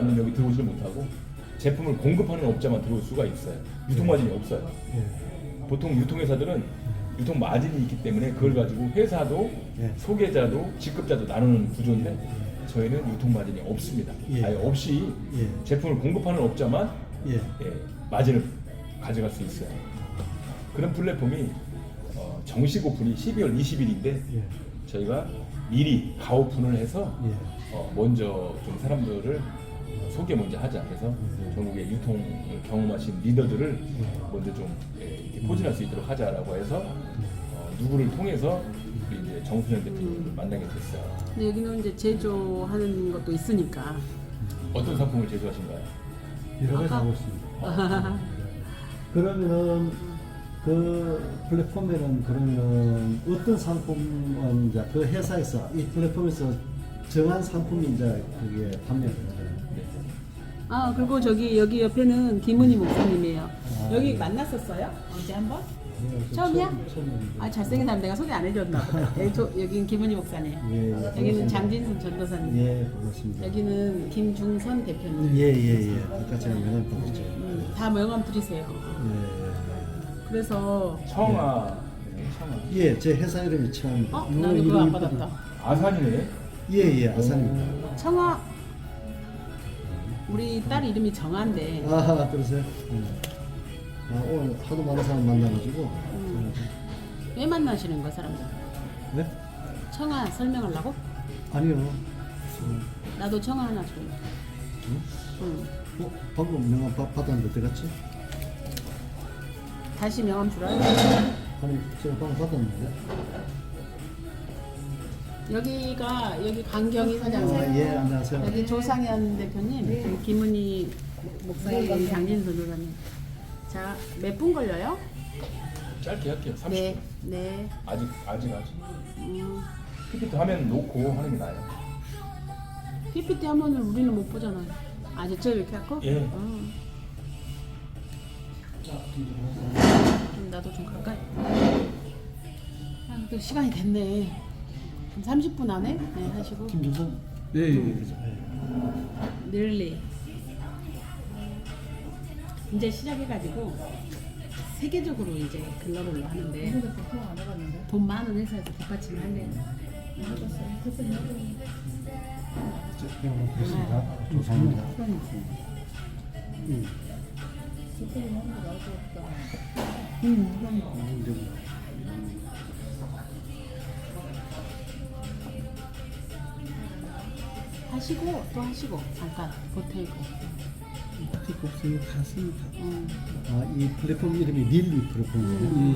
는 여기 들어오지를 못하고 제품을 공급하는 업자만 들어올 수가 있어요. 유통 마진이 없어요. 예. 보통 유통회사들은 유통 마진이 있기 때문에 그걸 가지고 회사도 예. 소개자도 직급자도 나누는 구조인데 저희는 유통 마진이 없습니다. 예. 아예 없이 예. 제품을 공급하는 업자만 예. 예, 마진을 가져갈 수 있어요. 그런 플랫폼이 어, 정식 오픈이 12월 20일인데 예. 저희가 미리 가오픈을 해서 예. 어, 먼저 좀 사람들을 소개 먼저 하자 그래서 전국의 유통을 경험하신 리더들을 먼저 좀 예, 이렇게 포진할 수 있도록 하자라고 해서 어, 누구를 통해서 우리 이제 정순현 대표님을 만나게 됐어요. 근데 여기는 이제 제조하는 것도 있으니까. 어떤 상품을 제조하신가요? 여러 가지 하고 있습니다. 그러면은 그 플랫폼에는 그러면 어떤 상품은 이제 그 회사에서 이 플랫폼에서 정한 상품이 이제 그게 되나요? 아 그리고 저기 여기 옆에는 김은희 목사님이에요. 아, 여기 예. 만났었어요? 언제 한번? 네, 저 처음이야? 아 잘생긴 사람 내가 소개 안 해줬나 보다. 여기 저, 여기는 김은희 목사님. 예, 예, 여기는. 장진순 전도사님. 예, 반갑습니다. 여기는 김중선 대표님. 예, 예, 예. 아까 제가 명함 받았죠. 음, 다 명함 드리세요. 예. 그래서 청아, 네, 청아. 예, 제 회사 이름이 참. 어 나는 그거 안 받았다. 아산이네. 예, 예, 아산입니다. 청아 우리 딸 이름이 정한데 아, 그러세요? 예. 아, 오늘 하도 많은 사람 만나가지고. 음. 왜 만나시는 거 사람들? 네? 청아 설명하려고? 아니요. 나도 청아 하나 줘. 응? 응. 어, 방금 명함 받- 받았는데 어디 갔지? 다시 명함 주라요. 아니, 제가 방금 받았는데. 여기가 여기 강경희 사장님. 아, 예, 안녕하세요. 여기 조상현 대표님, 여기 김은희 목사님, 여기 장진수 조사님. 자, 몇 분 걸려요? 짧게 할게요. 30분. 네, 네. 아직 아직 아직. 음, PPT 화면 놓고 하는 게 나아요. PPT 하면은 우리는 못 보잖아요. 아, 진짜 이렇게 할 거? 예. 어. 좀 나도 좀 가까이. 아, 또 시간이 됐네. 그럼 30분 안에 네, 하시고. 김준선? 네, 예, 예. 그죠? 예. 릴리. 이제 시작해가지고 세계적으로 이제 글로벌로 하는데 돈 많은 회사에서 뒷받침을 할래요. 저 명함 보겠습니다. 조상입니다. 음. 음, 여기. 하시고 또 하시고 잠깐 보태고. 아직 없어요. 갔습니다. 음. 아, 이 플랫폼 이름이 릴리 플랫폼이에요.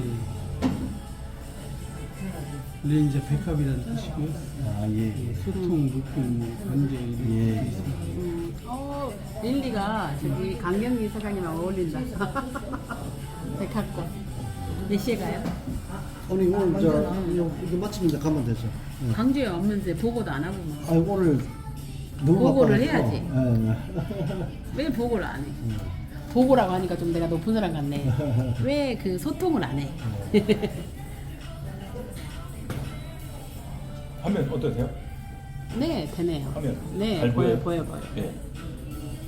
예. 네, 이제 백합이라는 뜻이고요. 아, 예, 예. 소통, 느낌, 뭐, 관계 이런 예, 게 예. 음. 어 릴리가 저기 강경희 사장님하고 어울린다. 백합꽃. 몇 시에 가요? 오늘 오늘 저 이거, 마치면 이제 가면 되죠. 예. 광주에 없는데 보고도 안 하고 막. 아니 오늘 보고를. 해야지. 예, 예. 왜 보고를 안 해? 보고라고 하니까 좀 내가 높은 사람 같네. 왜 그 소통을 안 해? 화면 어떠세요? 네, 되네요. 화면 네, 잘 보여, 보여요? 보여, 보여. 네.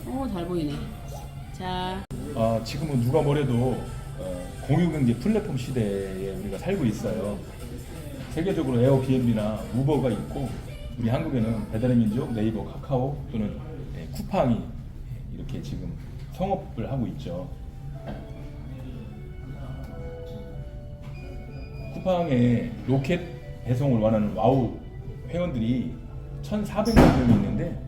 오, 잘 보이네. 자, 아, 지금은 누가 뭐래도 어, 공유경제 플랫폼 시대에 우리가 살고 있어요. 세계적으로 에어비앤비나 우버가 있고 우리 한국에는 배달의 민족, 네이버, 카카오 또는 예, 쿠팡이 이렇게 지금 성업을 하고 있죠. 쿠팡에 로켓 배송을 원하는 와우 회원들이 1,400만 명이 있는데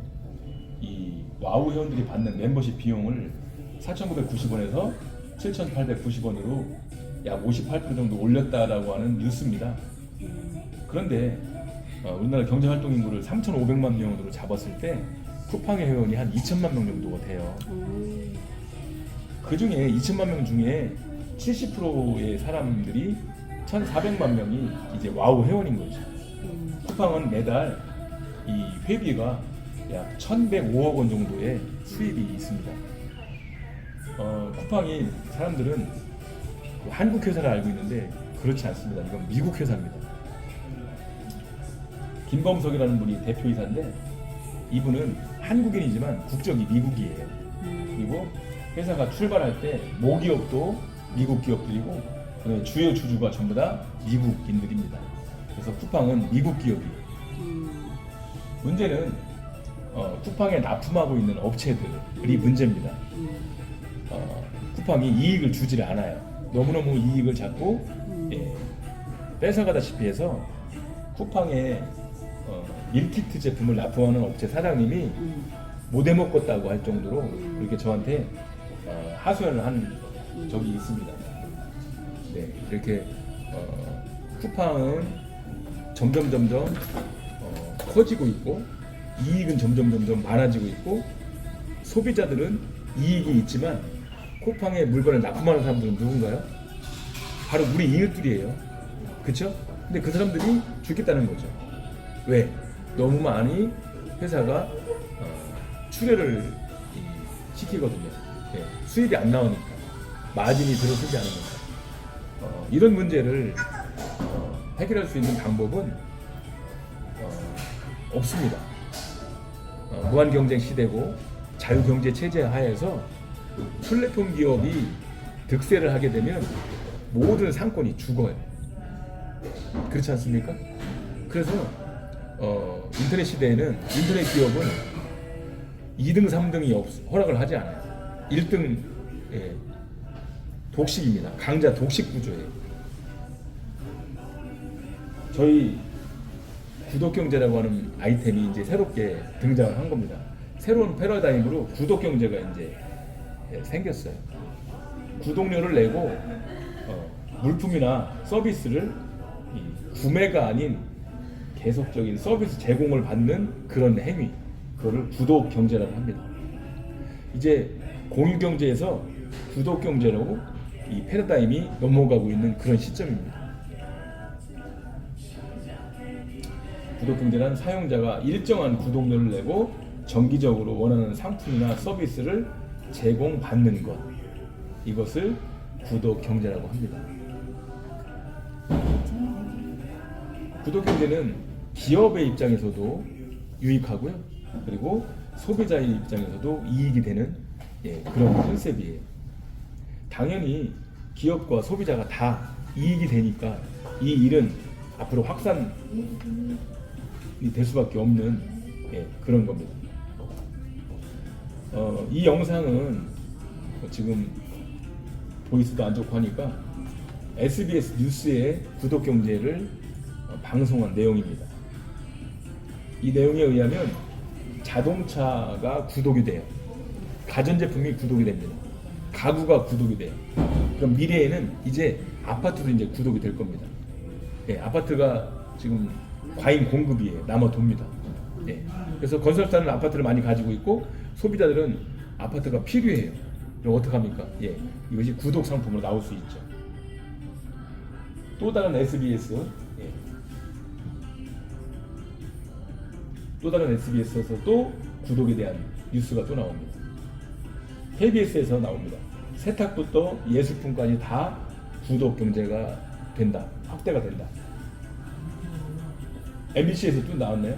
이 와우 회원들이 받는 멤버십 비용을 4,990원에서 7,890원으로 약 58% 정도 올렸다라고 하는 뉴스입니다. 그런데 어, 우리나라 경제활동 인구를 3,500만 명으로 잡았을 때 쿠팡의 회원이 한 2천만 명 정도가 돼요. 음, 그 중에 2천만 명 중에 70%의 사람들이 1,400만 명이 이제 와우 회원인 거죠. 음, 쿠팡은 매달 이 회비가 약 1,105억 원 정도의 수입이 있습니다. 어, 쿠팡이 사람들은 그 한국 회사를 알고 있는데 그렇지 않습니다. 이건 미국 회사입니다. 김범석이라는 분이 대표이사인데 이분은 한국인이지만 국적이 미국이에요. 그리고 회사가 출발할 때 모기업도 미국 기업들이고 주요 주주가 전부 다 미국인들입니다. 그래서 쿠팡은 미국 기업이에요. 음, 문제는 어, 쿠팡에 납품하고 있는 업체들이 문제입니다. 음, 어, 쿠팡이 이익을 주질 않아요. 너무너무 이익을 잡고 예, 뺏어가다시피 해서 쿠팡에 어, 밀키트 제품을 납품하는 업체 사장님이 음, 못 해먹겠다고 할 정도로 그렇게 저한테 어, 하소연을 한 적이 있습니다. 네, 이렇게 어, 쿠팡은 점점 점점 어, 커지고 있고 이익은 점점 점점 많아지고 있고 소비자들은 이익이 있지만 쿠팡에 물건을 납품하는 사람들은 누군가요? 바로 우리 이웃들이에요. 그렇죠? 근데 그 사람들이 죽겠다는 거죠. 왜? 너무 많이 회사가 어, 출혈을 이, 시키거든요. 예, 수입이 안 나오니까 마진이 들어서지 않으니까 어, 이런 문제를 어, 해결할 수 있는 방법은 어, 없습니다. 어, 무한 경쟁 시대고 자유 경제 체제 하에서 플랫폼 기업이 득세를 하게 되면 모든 상권이 죽어요. 그렇지 않습니까? 그래서 어, 인터넷 시대에는 인터넷 기업은 2등, 3등이 없, 허락을 하지 않아요. 1등 예, 독식입니다. 강자 독식 구조예요. 저희 구독경제라고 하는 아이템이 이제 새롭게 등장을 한 겁니다. 새로운 패러다임으로 구독경제가 이제 예, 생겼어요. 구독료를 내고 어, 물품이나 서비스를 이 구매가 아닌 계속적인 서비스 제공을 받는 그런 행위, 그거를 구독 경제라고 합니다. 이제 공유 경제에서 구독 경제로 이 패러다임이 넘어가고 있는 그런 시점입니다. 구독 경제란 사용자가 일정한 구독료를 내고 정기적으로 원하는 상품이나 서비스를 제공받는 것. 이것을 구독 경제라고 합니다. 구독 경제는 기업의 입장에서도 유익하고요. 그리고 소비자의 입장에서도 이익이 되는 예, 그런 컨셉이에요. 당연히 기업과 소비자가 다 이익이 되니까 이 일은 앞으로 확산이 될 수밖에 없는 예, 그런 겁니다. 어, 이 영상은 지금 보이스도 안 좋고 하니까 SBS 뉴스의 구독 경제를 어, 방송한 내용입니다. 이 내용에 의하면 자동차가 구독이 돼요. 가전제품이 구독이 됩니다. 가구가 구독이 돼요. 그럼 미래에는 이제 아파트도 이제 구독이 될 겁니다. 예, 아파트가 지금 과잉 공급이에요. 남아 돕니다. 예. 그래서 건설사는 아파트를 많이 가지고 있고 소비자들은 아파트가 필요해요. 그럼 어떡합니까? 예. 이것이 구독 상품으로 나올 수 있죠. 또 다른 SBS 또 다른 SBS에서 또 구독에 대한 뉴스가 또 나옵니다. KBS에서 나옵니다. 세탁부터 예술품까지 다 구독 경제가 된다. 확대가 된다. MBC에서 또 나왔네요.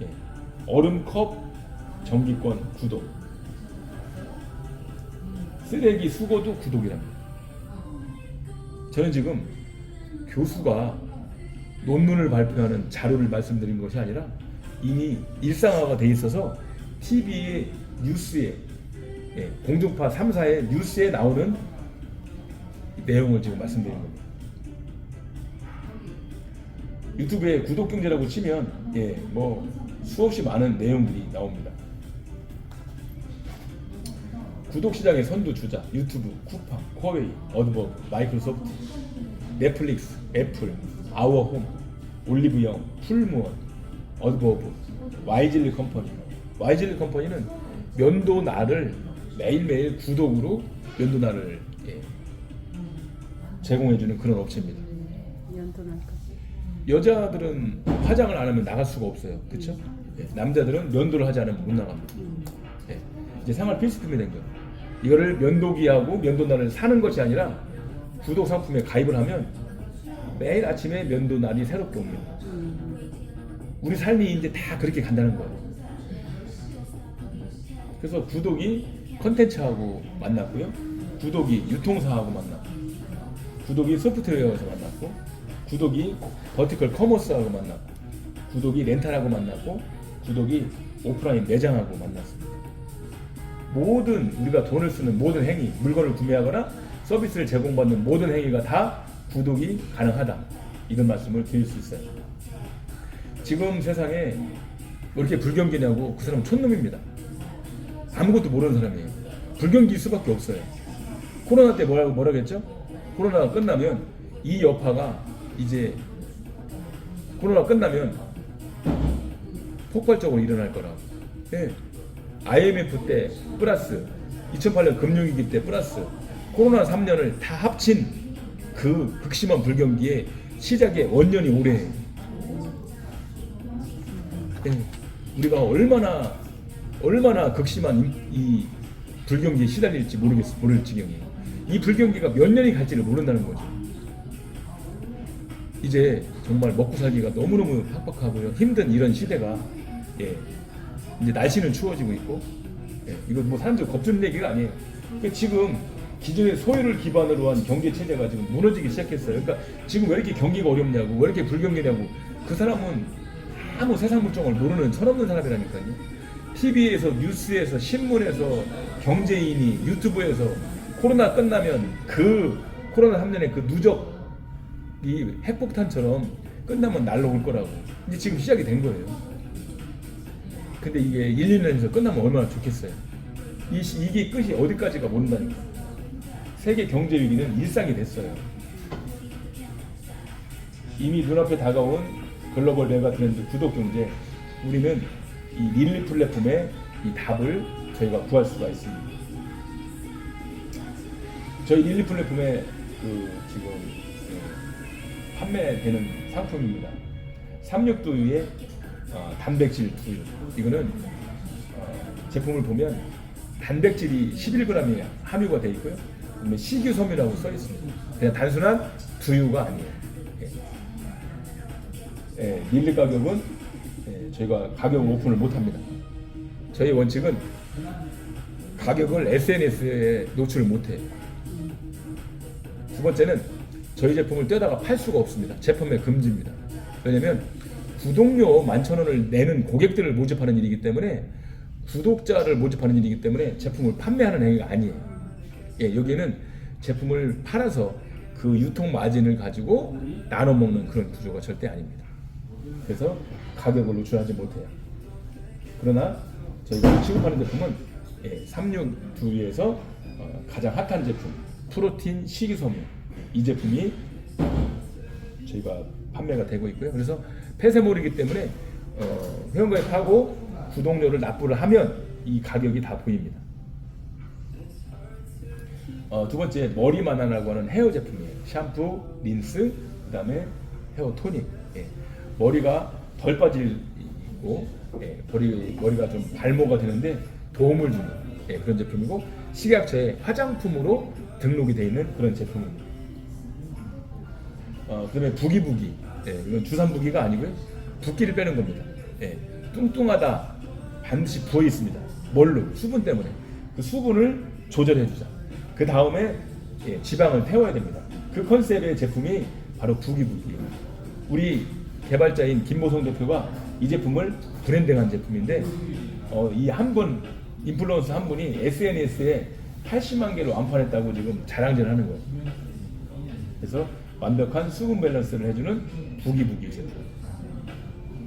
예. 얼음컵 정기권 구독. 쓰레기 수거도 구독이랍니다. 저는 지금 교수가 논문을 발표하는 자료를 말씀드린 것이 아니라 이미 일상화가 돼 있어서 TV의 뉴스에 예, 공중파 3사의 뉴스에 나오는 내용을 지금 말씀드린 겁니다. 유튜브에 구독 경제라고 치면 예, 뭐 수없이 많은 내용들이 나옵니다. 구독 시장의 선두 주자 유튜브, 쿠팡, 코웨이, 어드버, 마이크로소프트, 넷플릭스, 애플, 아워홈, 올리브영, 풀무원, 어드버브, 와이즐리 컴퍼니. 와이즐리 컴퍼니는 면도날을 매일매일 구독으로 면도날을 예, 제공해주는 그런 업체입니다. 거. 여자들은 화장을 안 하면 나갈 수가 없어요. 그렇죠? 남자들은 면도를 하지 않으면 못 나갑니다. 예, 이제 생활 필수품이 된 거예요. 이거를 면도기하고 면도날을 사는 것이 아니라 구독 상품에 가입을 하면 매일 아침에 면도날이 새롭게 옵니다. 우리 삶이 이제 다 그렇게 간다는 거예요. 그래서 구독이 컨텐츠하고 만났고요. 구독이 유통사하고 만났고, 구독이 소프트웨어에서 만났고, 구독이 버티컬 커머스하고 만났고, 구독이 렌탈하고 만났고, 구독이 오프라인 매장하고 만났습니다. 모든 우리가 돈을 쓰는 모든 행위, 물건을 구매하거나 서비스를 제공받는 모든 행위가 다 구독이 가능하다. 이런 말씀을 드릴 수 있어요. 지금 세상에 뭐 이렇게 불경기냐고 그 사람은 촌놈입니다. 아무것도 모르는 사람이에요. 불경기일 수밖에 없어요. 코로나 때 뭐라고 했죠? 코로나가 끝나면 이 여파가 이제 코로나 끝나면 폭발적으로 일어날 거라고. 예. IMF 때 플러스 2008년 금융위기 때 플러스 코로나 3년을 다 합친 그 극심한 불경기의 시작의 원년이 올해예요. 예. 우리가 얼마나 얼마나 극심한 이, 이 불경기에 시달릴지 모르겠어 모를 지경이에요. 이 불경기가 몇 년이 갈지를 모른다는 거죠. 이제 정말 먹고 살기가 너무너무 팍팍하고요. 힘든 이런 시대가 예. 이제 날씨는 추워지고 있고 예. 이거 뭐 사람들 겁주는 얘기가 아니에요. 그러니까 지금 기존의 소유를 기반으로 한 경제 체제가 지금 무너지기 시작했어요. 그러니까 지금 왜 이렇게 경기가 어렵냐고, 왜 이렇게 불경기냐고. 그 사람은 아무 세상 물정을 모르는 철없는 사람이라니까요. TV에서, 뉴스에서, 신문에서, 경제인이, 유튜브에서 코로나 끝나면 그 코로나 3년의 그 누적이 핵폭탄처럼 끝나면 날라올 거라고. 이제 지금 시작이 된 거예요. 근데 이게 1, 2년에서 끝나면 얼마나 좋겠어요. 이, 시- 이게 끝이 어디까지가 모른다니까. 세계 경제 위기는 일상이 됐어요. 이미 눈앞에 다가온 글로벌 메가 트렌드 구독 경제, 우리는 이 릴리 플랫폼의 이 답을 저희가 구할 수가 있습니다. 저희 릴리 플랫폼에 그 지금 그 판매되는 상품입니다. 삼육두유의 어, 단백질 두유. 이거는 어, 제품을 보면 단백질이 11g이 함유가 되어 있고요. 그다음에 식이섬유라고 써 있습니다. 그냥 단순한 두유가 아니에요. 예. 예, 밀리 가격은 예, 저희가 가격 오픈을 못 합니다. 저희 원칙은 가격을 SNS에 노출을 못 해요. 두 번째는 저희 제품을 떼다가 팔 수가 없습니다. 제품의 금지입니다. 왜냐면 구독료 만천 원을 내는 고객들을 모집하는 일이기 때문에 구독자를 모집하는 일이기 때문에 제품을 판매하는 행위가 아니에요. 예, 여기는 제품을 팔아서 그 유통 마진을 가지고 나눠 먹는 그런 구조가 절대 아닙니다. 그래서 가격을 노출하지 못해요. 그러나 저희가 취급하는 제품은 예, 36두에서 어, 가장 핫한 제품 프로틴 식이섬유 이 제품이 저희가 판매가 되고 있고요. 그래서 폐쇄몰이기 때문에 어, 회원가입하고 구독료를 납부를 하면 이 가격이 다 보입니다. 어, 두 번째 머리 만화라고 하는 헤어 제품이에요. 샴푸, 린스, 그다음에 헤어 토닉. 예. 머리가 덜 빠지고 예, 머리 머리가 좀 발모가 되는데 도움을 주는 예, 그런 제품이고 식약처에 화장품으로 등록이 되어 있는 그런 제품입니다. 어, 그다음에 부기부기. 예, 이건 주산부기가 아니고요. 붓기를 빼는 겁니다. 예, 뚱뚱하다 반드시 부어 있습니다. 뭘로? 수분 때문에. 그 수분을 조절해 주자. 그 다음에 예, 지방을 태워야 됩니다. 그 컨셉의 제품이 바로 부기부기예요. 우리 개발자인 김보성 대표가 이 제품을 브랜딩한 제품인데 어, 이 한 분 인플루언서 한 분이 SNS에 80만 개를 완판했다고 지금 자랑질하는 거예요. 그래서 완벽한 수분 밸런스를 해주는 부기부기 제품.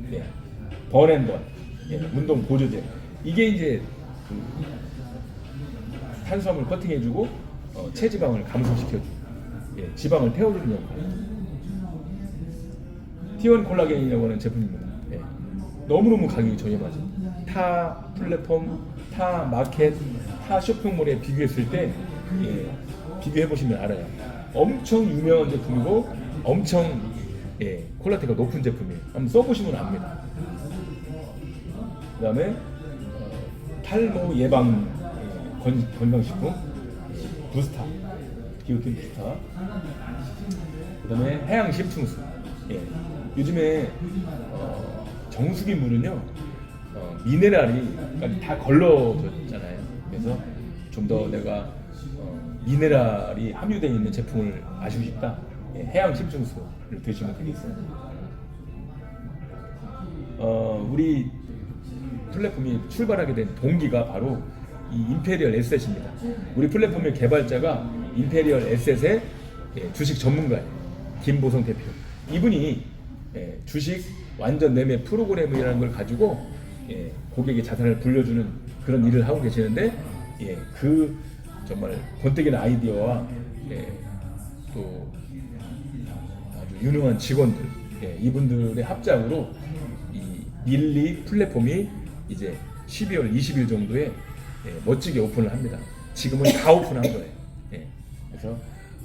네. 번앤번 예, 운동 보조제. 이게 이제 그 탄수화물 커팅해주고 어, 체지방을 감소시켜주고 예, 지방을 태워주는 역할. T1 콜라겐이라고 하는 제품입니다. 예. 너무너무 가격이 저렴하죠. 타 플랫폼, 타 마켓, 타 쇼핑몰에 비교했을 때 예, 비교해 보시면 알아요. 엄청 유명한 제품이고 엄청 예, 퀄리티가 높은 제품이에요. 한번 써보시면 압니다. 그 다음에 어, 탈모 예방 예, 건, 건강식품 예, 부스타 기오킨 부스타 그 다음에 해양 심층수 예. 요즘에 어, 정수기 물은요 어, 미네랄이 다 걸러졌잖아요 그래서 좀 더 내가 어, 미네랄이 함유되어 있는 제품을 마시고 싶다. 예, 해양 심층수를 드시면 되겠습니다. 어, 우리 플랫폼이 출발하게 된 동기가 바로 이 임페리얼 에셋입니다. 우리 플랫폼의 개발자가 임페리얼 에셋의 예, 주식 전문가예요. 김보성 대표. 이분이 예, 주식 완전 매매 프로그램이라는 걸 가지고 예, 고객의 자산을 불려주는 그런 일을 하고 계시는데 예, 그 정말 번뜩이는 아이디어와 예, 또 아주 유능한 직원들 예, 이분들의 합작으로 이 밀리 플랫폼이 이제 12월 20일 정도에 예, 멋지게 오픈을 합니다. 지금은 다 오픈한 거예요. 예, 그래서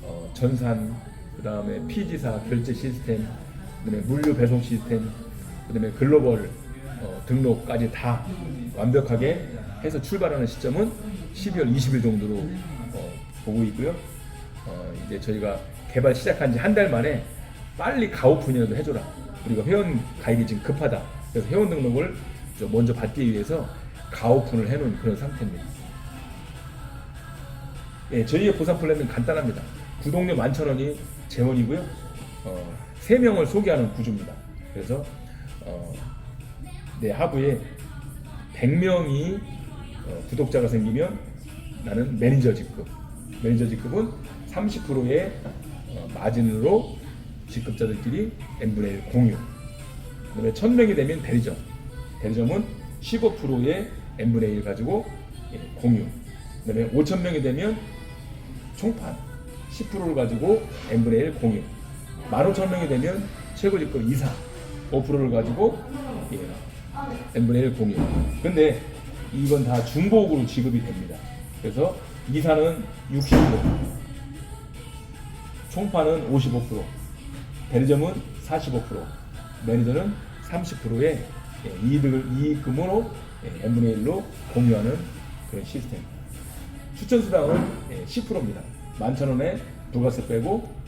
어, 전산, 그 다음에 피지사 결제 시스템, 그다음에 물류 배송 시스템, 그다음에 글로벌 어, 등록까지 다 완벽하게 해서 출발하는 시점은 12월 20일 정도로 어, 보고 있고요. 어, 이제 저희가 개발 시작한 지 한 달 만에 빨리 가오픈이라도 해줘라. 우리가 회원 가입이 지금 급하다. 그래서 회원 등록을 좀 먼저 받기 위해서 가오픈을 해놓은 그런 상태입니다. 예, 저희의 보상 플랜은 간단합니다. 구독료 11,000원이 재원이고요. 어, 3명을 소개하는 구조입니다. 그래서 어, 내 하부에 100명이 어, 구독자가 생기면 나는 매니저 직급. 매니저 직급은 30%의 어, 마진으로 직급자들끼리 1 공유. 그 다음에 1000명이 되면 대리점. 대리점은 15%의 n분의 1 가지고 예, 공유. 그 다음에 5000명이 되면 총판 10%를 가지고 1 공유. 15,000명이 되면 최고 직급 이사 5%를 가지고 예, n분의 1 공유. 근데 이건 다 중복으로 지급이 됩니다. 그래서 이사는 60%, 총판은 55%, 대리점은 45%, 매니저는 30%의 예, 이익을 이익금으로 예, n분의 1로 공유하는 그런 시스템. 추천 수당은 10%입니다. 11,000원에 부가세 빼고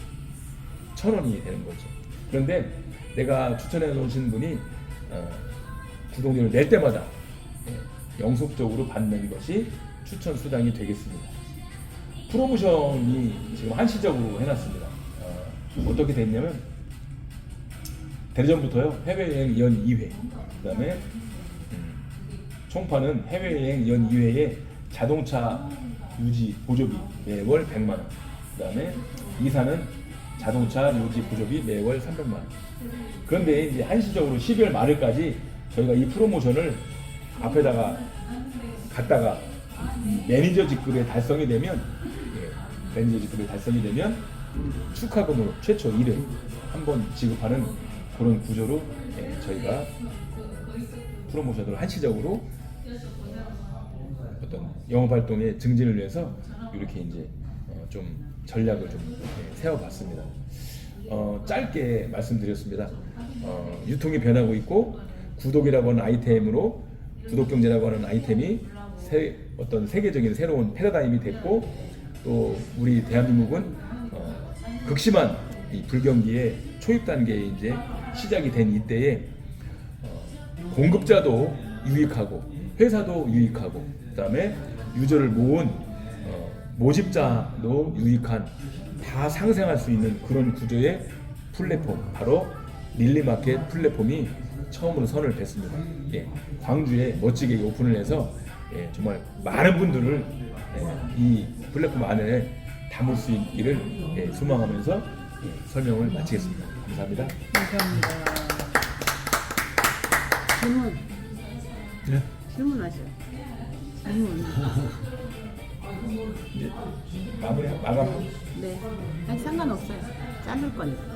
1,000원이 되는 거죠. 그런데 내가 추천해 놓으신 분이 어, 구독료를 낼 때마다 예, 영속적으로 받는 것이 추천 수당이 되겠습니다. 프로모션이 지금 한시적으로 해놨습니다. 어, 어떻게 됐냐면 대리점부터요 해외여행 연 2회 그다음에 음, 총파는 해외여행 연 2회에 자동차 유지 보조비 매월 100만 원 그다음에 이사는 자동차 유지 보조비 매월 300만 원. 그런데 이제 한시적으로 12월 말일까지 저희가 이 프로모션을 앞에다가 갖다가 이 매니저 직급에 달성이 되면 예, 매니저 직급에 달성이 되면 축하금으로 최초 1회 한번 지급하는 그런 구조로 예, 저희가 프로모션을 한시적으로 어떤 영업 활동의 증진을 위해서 이렇게 이제 어, 좀 전략을 좀 예, 세워봤습니다. 어, 짧게 말씀드렸습니다. 어, 유통이 변하고 있고 구독이라고 하는 아이템으로 구독 경제라고 하는 아이템이 새, 어떤 세계적인 새로운 패러다임이 됐고 또 우리 대한민국은 어, 극심한 이 불경기의 초입 단계에 이제 시작이 된 이때에 어, 공급자도 유익하고 회사도 유익하고 그다음에 유저를 모은 어, 모집자도 유익한 다 상생할 수 있는 그런 구조의 플랫폼 바로 릴리마켓 플랫폼이 처음으로 선을 뱄습니다. 예, 광주에 멋지게 오픈을 해서 예, 정말 많은 분들을 예, 이 플랫폼 안에 담을 수 있기를 예, 소망하면서 예, 설명을 마치겠습니다. 감사합니다. 감사합니다. 질문 네. 질문하셔. 질문. 마무리 마감. 네. 아니 상관없어요. 자를 거니까.